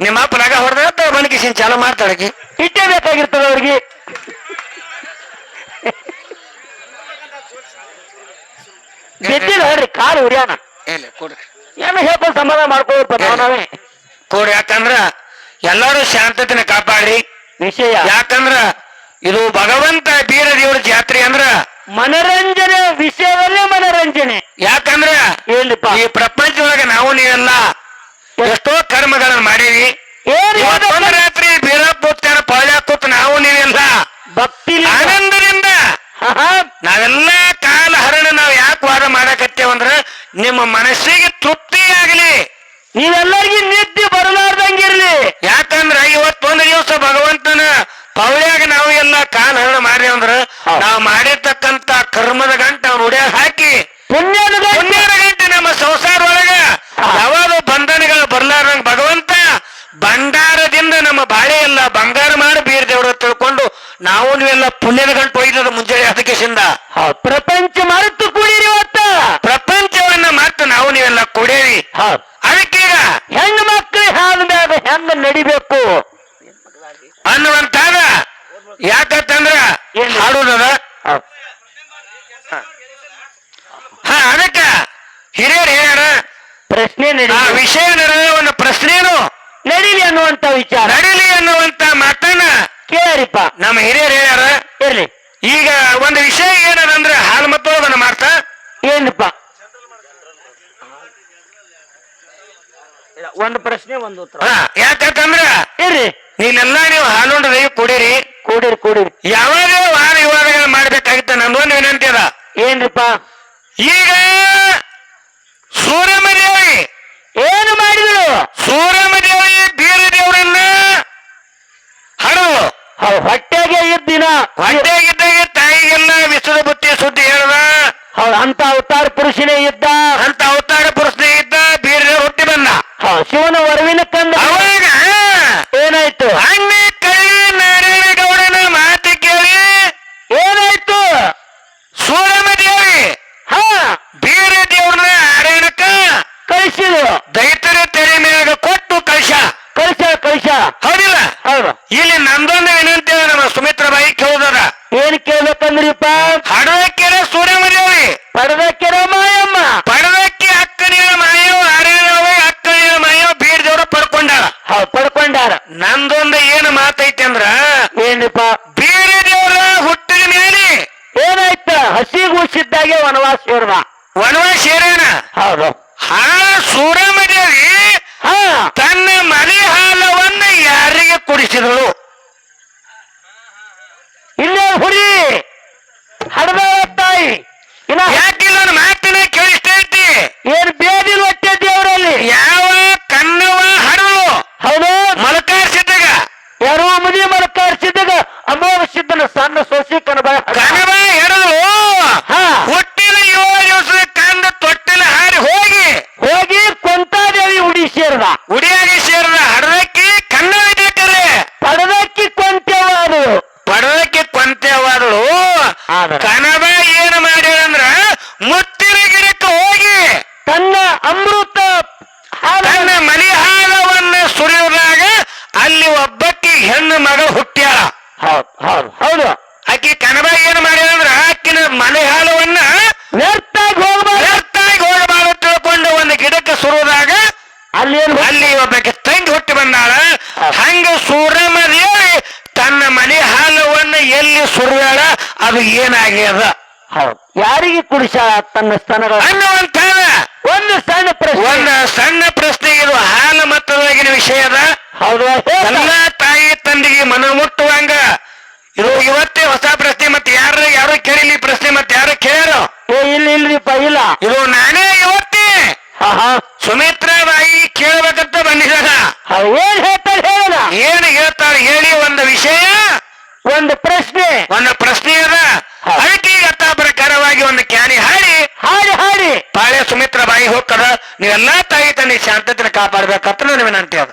ನಿಮ್ಮ ಅಪ್ಪ ನಗ ಹೊಡೆದ ಬನ್ಕಿಸಿನ್ ಚಾಲು ಮಾಡ್ತಾಳಕಿ ಇಟ್ಟೇ ಬೇಕಾಗಿರ್ತದ ಅವ್ರಿಗೆ. ಗೆದ್ದಿಲ್ಲ ಹೇಳ್ರಿ ಕಾಲು ಉರಿಯಾನ. ಇಲ್ಲ ಕೊಡ್ರಿ. ಏನೋ ಹೇಳ್ಕೊಂಡು ಸಮಾಧಾನ ನಾವ್ ನಾವೇ. ಕೊಡ್ರಿ ಯಾಕಂದ್ರ ಎಲ್ಲರೂ ಶಾಂತತೆನ ಕಾಪಾಡ್ರಿ. ವಿಷಯ ಯಾಕಂದ್ರ ಇದು ಭಗವಂತ ಬೀರ ದೇವ್ರ ಜಾತ್ರೆ ಅಂದ್ರ ಮನರಂಜನೆ ವಿಷಯವಲ್ಲೇ ಮನರಂಜನೆ. ಯಾಕಂದ್ರ ಈ ಪ್ರಪಂಚದೊಳಗ ನಾವು ನೀವೆಲ್ಲ ಎಷ್ಟೋ ಕರ್ಮಗಳನ್ನ ಮಾಡೀವಿ ರಾತ್ರಿ ಬೀರ ಕೂತಾರ ಕೂತ ಕೂತ್ ನಾವು ನೀವೆಲ್ಲ ಆನಂದದಿಂದ ನಾವೆಲ್ಲ ಕಾಲ ಹರಣ ನಾವು ಯಾಕೆ ವಾದ ಮಾಡಕತ್ತೇವಂದ್ರ ನಿಮ್ಮ ಮನಸ್ಸಿಗೆ ತೃಪ್ತಿ ಆಗ್ಲಿ. ನೀವೆಲ್ಲರಿಗೂ ನಿದ್ದೆ ಬರಲಾರ್ದಂಗಿರ್ಲಿ ಯಾಕಂದ್ರ ಇವತ್ತೊಂದು ದಿವಸ ಭಗವಂತನ ಪೌಳ್ಯಾಗ ನಾವು ಎಲ್ಲ ಕಾಲ ಹರಣ ಮಾಡಿ ಅಂದ್ರ ನಾವು ಮಾಡಿರ್ತಕ್ಕಂತ ಕರ್ಮದ ಗಂಟ ಅವ್ನ ಉಡ್ಯಾಗ ಹಾಕಿ ಪುಣ್ಯದ ಗಂಟೆ ನಮ್ಮ ಸಂಸಾರ ಒಳಗ ಹಾ. ಯಾವಾಗ ಬಂಧನಗಳು ಬರ್ಲಾರಂಗ ಭಗವಂತ ಭಂಡಾರದಿಂದ ನಮ್ಮ ಬಾಳೆ ಎಲ್ಲ ಬಂಗಾರ ಮಾಡಿ ಬೀರ್ ದೇವ್ರ ತಿಳ್ಕೊಂಡು ನಾವು ನೀವೆಲ್ಲ ಪುಣ್ಯದ ಗಂಟು ಒಯ್ದದ ಮುಂಜಾನೆ ಅದಕ್ಕೆ ಸಿಂದ ಹೌದ್ ಪ್ರಪಂಚ ಮರೆತು ಕೂಡಿರಿ ಇವತ್ತ. ಪ್ರಪಂಚವನ್ನ ಮತ್ತೆ ನಾವು ನೀವೆಲ್ಲ ಕೊಡೇವಿ ಅದಕ್ಕೆ ಅದಕ್ಕೀಗ ಹೆಣ್ಣು ಮಕ್ಕಳು ಹಾದ ಮ್ಯಾಗ ಹೆಂಗ ನಡಿಬೇಕು. ಅನ್ನುವಂತಾದ ಯಾಕಂತಂದ್ರ ಏನ್ ಹಾಡುದದ? ಹ. ಹಾ. ಅದಕ್ಕ ಹಿರಿಯರು ಹೇಳ್ಯಾರ ಪ್ರಶ್ನೆ ಆ ನಡಿ ವಿಷಯ ನಡೆದ ಒಂದು ಪ್ರಶ್ನೆನು ನಡೀಲಿ ಅನ್ನುವಂತ ವಿಚಾರ. ಕೇಳಿಪ್ಪ ನಮ್ಮ ಹಿರಿಯರು ಹೇಳ್ಯಾರ ಇರ್ಲಿ. ಈಗ ಒಂದು ವಿಷಯ ಏನದಂದ್ರೆ ಹಾಲು ಮತ್ತೊಳಗನ್ನ ಮಾಡ್ತಾ? ಏನಪ್ಪ? ಒಂದು ಪ್ರಶ್ನೆ ಒಂದು ಉತ್ತರ. ಯಾಕಂತಂದ್ರೆ ಇರ್ರಿ ನೀನೆಲ್ಲ ನೀವು ಕುಡಿರಿ ಕುಡೀರಿ. ಕೂಡಿರಿ ಕೂಡಿರಿ. ಯಾವಾಗ ವಾದ ವಿವಾದಗಳು ಮಾಡ್ಬೇಕಾಗಿತ್ತ ನಂದೊಂದು ವಿನಂತಿ ಅದ. ಏನ್ರಿಪ್ಪ? ಈಗ ಸೂರಮದೇವಿ ಏನು ಮಾಡಿದ್ರು ಸೂರಮದೇವಿ ಬೀರ ದೇವರನ್ನ ಹಡದು ಹೌದ್ ಹೊಟ್ಟೆಗೆ ಇದ್ದಿನ ಹೊಟ್ಟೆಗಿದ್ದಾಗ ತಾಯಿಗೆಲ್ಲ ವಿಶ್ವದ ಬುತ್ತಿ ಸುದ್ದಿ ಹೇಳ್ದ ಹೌದ್ ಅಂತ ಅವತಾರ ಪುರುಷನೇ ಇದ್ದ. ಅಂತ ಅವತಾರ ಪುರುಷನೇ ಇದ್ದ ಬೇರೆ ಹುಟ್ಟಿ ಬಂದ. ಹೌದ್ ಶಿವನ ವರವಿನ ಕಂದ ಅವಾಗ ಏನಾಯ್ತು? ಕಳ್ಳಿ ನಾರಾಯಣ ಗೌಡನ ಮಾತು ಕೇಳಿ. ಏನಾಯ್ತು? ಸೂರಮದೇವಿ ಹಾ. ಬೀರ ದೇವ್ರನ್ನ ನಾರಾಯಣಕ್ಕ ಕಳಿಸಿದ್ರು ದೈತರ ತೆರೆ ಕೊಟ್ಟು ಕಳಿಸ. ಕಳಿಸ ಕಳಿಸ. ಹೌದಿಲ್ಲ? ಹೌದು. ಇಲ್ಲಿ ನಮ್ದೊಂದು ಅದ ನಮ್ಮ ಸುಮಿತ್ರ ಬಾಯಿ ಕೇಳೋದದ. ಏನ್ ಕೇಳ್ಬೇಕಂದ್ರಿಪ್ಪ? ಹಡದಕ್ಕೆರೆ ಸೂರ್ಯಮದೇವಿ ಪಡದಕ್ಕೆರೆ ಮಾಯಮ್ಮ. ಪಡದಕ್ಕೆ ಅಕ್ಕನಿಯ ಮಾಯೋ ಆರೇಳವ ಅಕ್ಕನಿಯ ಮಾಯೋ ಬೀರ್ ದೇವ್ರ ಪಡ್ಕೊಂಡಾಳ. ಹೌದ್ ಪಡ್ಕೊಂಡಾರ. ನಂದೊಂದು ಏನು ಮಾತೈತಿ ಅಂದ್ರ ಏನಿಪ್ಪ ಬೀರ ದೇವ್ರ ಹುಟ್ಟಿದ ಮೇಲೆ ಏನಾಯ್ತು? ಹಸಿಗೂಸಿದ್ದಾಗೆ ವನವಾಸ ಸೇರ್ವ ವನವಾಸ ಸೇರೇನ ಹೌದು. ಹಾ ಸೂರಮದೇವಿ ಹಾ. ತನ್ನ ಮನೆ ಹಾಲವನ್ನ ಯಾರಿಗೆ ಕುಡಿಸಿದಳು? ಆದ್ರೆ ಕನವ ಏನು ಮಾಡ್ಯಾಳಂದ್ರ ಮುತ್ತಿನ ಗಿಡಕ್ಕೆ ಹೋಗಿ ತನ್ನ ಅಮೃತ ಹಾಲ ತನ್ನ ಮನೆ ಹಾಲವನ್ನ ಸುರಿಯುವಾಗ ಅಲ್ಲಿ ಒಬ್ಬಕ್ಕಿ ಹೆಣ್ಣು ಮಗ ಹುಟ್ಟ್ಯಾಳ ಹೌದು ಹೌದು ಹೌದು ಆಕಿ ಕನಬ ಏನ್ ಮಾಡ್ಯಾಳಂದ್ರ ಆಕಿನ ಮನೆ ಹಾಲವನ್ನ ವ್ಯರ್ಥಾಗಿ ಹೋಗ್ಬಾರ್ದು ವ್ಯರ್ಥಾಗಿ ಹೋಗಬಾರದು ತಿಳ್ಕೊಂಡು ಒಂದು ಗಿಡಕ್ಕೆ ಸುರುವುದಾಗ ಅಲ್ಲಿ ಏನ್ ಅಲ್ಲಿ ಒಬ್ಬಕ್ಕೆ ತಂಗಿ ಹುಟ್ಟಿ ಬಂದಾಳ ಹಂಗ ಸೂರಮದೇವಿ ತನ್ನ ಮನೆ ಹಾಲವನ್ನ ಎಲ್ಲಿ ಸುರುವಾಳ ಅದು ಏನಾಗ್ಯದ? ಹೌದು. ಯಾರಿಗೆ ಕುಡಿಸ ತನ್ನ ಸ್ಥಾನಗಳು? ಅನ್ನುವಂತ ಒಂದು ಸಣ್ಣ ಪ್ರಶ್ನೆ. ಒಂದು ಸಣ್ಣ ಪ್ರಶ್ನೆ ಇದು ಹಾಲು ಮತ್ತದೊಳಗಿನ ವಿಷಯದ. ಹೌದು ಎಲ್ಲ ತಾಯಿ ತಂದೆಗೆ ಮನ ಮುಟ್ಟುವಂಗ. ಇದು ಇವತ್ತೇ ಹೊಸ ಪ್ರಶ್ನೆ ಮತ್ತೆ ಯಾರು ಯಾರು ಕೇಳಿಲಿ ಪ್ರಶ್ನೆ ಮತ್ತೆ ಯಾರು ಕೇಳರು? ಏ ಇಲ್ಲ ಇಲ್ರಿಪ್ಪ ಇಲ್ಲ. ಇದು ನಾನೇ ಇವತ್ತೇ. ಸುಮಿತ್ರಾ ಬಾಯಿ ಕೇಳಬೇಕಂತ ಬಂದಿದ್ದಾನ ಏನ್ ಹೇಳ್ತಾರೆ ಹೇಳೋಣ? ಏನು ಹೇಳ್ತಾಳೆ ಹೇಳಿ ಒಂದು ವಿಷಯ. ಒಂದು ಪ್ರಶ್ನೆ. ಒಂದು ಪ್ರಶ್ನೆ. ಅದಕ್ಕೆ ಈಗ ಪ್ರಕಾರವಾಗಿ ಒಂದು ಕ್ಯಾನಿ ಹಾಡಿ. ಹಾಡಿ ಹಾಡಿ. ಪಾಳೆ ಸುಮಿತ್ರ ಬಾಯಿ ಹೋಗ್ತದ ನೀವೆಲ್ಲಾ ತಾಯಿ ತನ್ನ ಶಾಂತತೆನ ಕಾಪಾಡ್ಬೇಕಂತ ನನ್ನ ವಿನಂತಿ ಅದ.